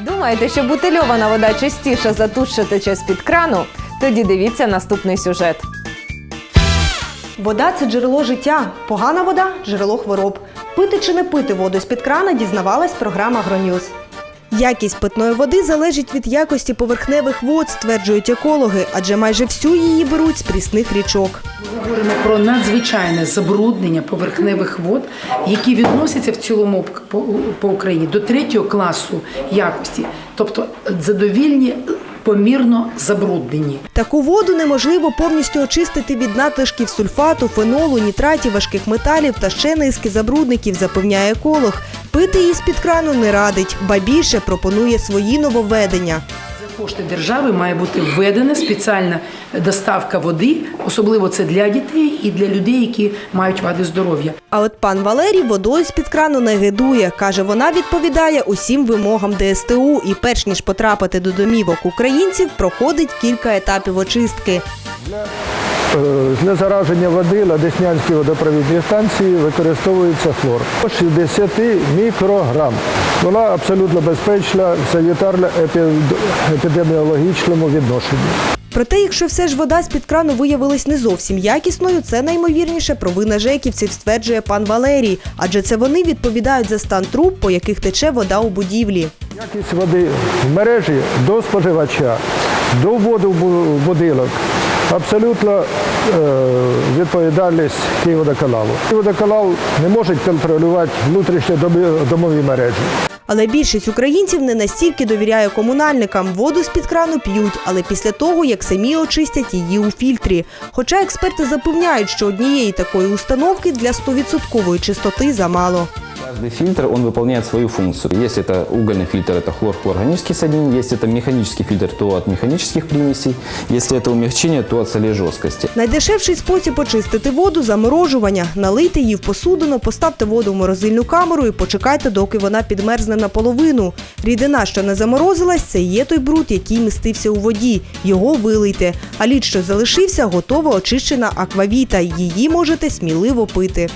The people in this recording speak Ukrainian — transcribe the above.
Думаєте, що бутильована вода частіше за ту, що тече з-під крану? Тоді дивіться наступний сюжет. Вода це джерело життя. Погана вода джерело хвороб. Пити чи не пити воду з-під крана дізнавалась програма «Агроньюз». Якість питної води залежить від якості поверхневих вод, стверджують екологи, адже майже всю її беруть з прісних річок. Ми говоримо про надзвичайне забруднення поверхневих вод, які відносяться в цілому по, Україні до третього класу якості, тобто задовільні помірно забруднені. Таку воду неможливо повністю очистити від надлишків сульфату, фенолу, нітратів, важких металів та ще низки забрудників, запевняє еколог. Пити її з-під крану не радить, ба більше пропонує свої нововведення. Кошти держави має бути введена спеціальна доставка води, особливо це для дітей і для людей, які мають вади здоров'я. А от пан Валерій водою з-під крану не гидує. Каже, вона відповідає усім вимогам ДСТУ і перш ніж потрапити до домівок українців, проходить кілька етапів очистки. Е, Для зараження води на Деснянській водопровідній станції використовується хлор. 60 мікрограм. Вона абсолютно безпечна в санітарно-епідеміологічному відношенні. Проте, якщо все ж вода з-під крану виявилась не зовсім якісною, це найімовірніше провина жеківців, стверджує пан Валерій. Адже це вони відповідають за стан труб, по яких тече вода у будівлі. Якість води в мережі до споживача, до вводу в будинок. Абсолютно е, відповідальність Київводоканалу. Київводоканал не може контролювати внутрішньодомові мережі. Але більшість українців не настільки довіряє комунальникам. Воду з-під крану п'ють, але після того, як самі очистять її у фільтрі. Хоча експерти запевняють, що однієї такої установки для 100% чистоти замало. Каждый фильтр, он выполняет свою функцию. Если это угольный фильтр, это хлор-хлорганический соединение. Если это механический фильтр, то от механических примесей. Если это умягчение, то от солей жесткости. Найдешевший спосіб очистити воду заморожування. Налийте її в посудину, поставте воду в морозильну камеру і почекайте, доки вона підмерзне наполовину. Рідина, що не заморозилась, це і є той бруд, який містився у воді. Його вилийте. А лід, що залишився, готова очищена аквавіта. Її можете сміливо пити.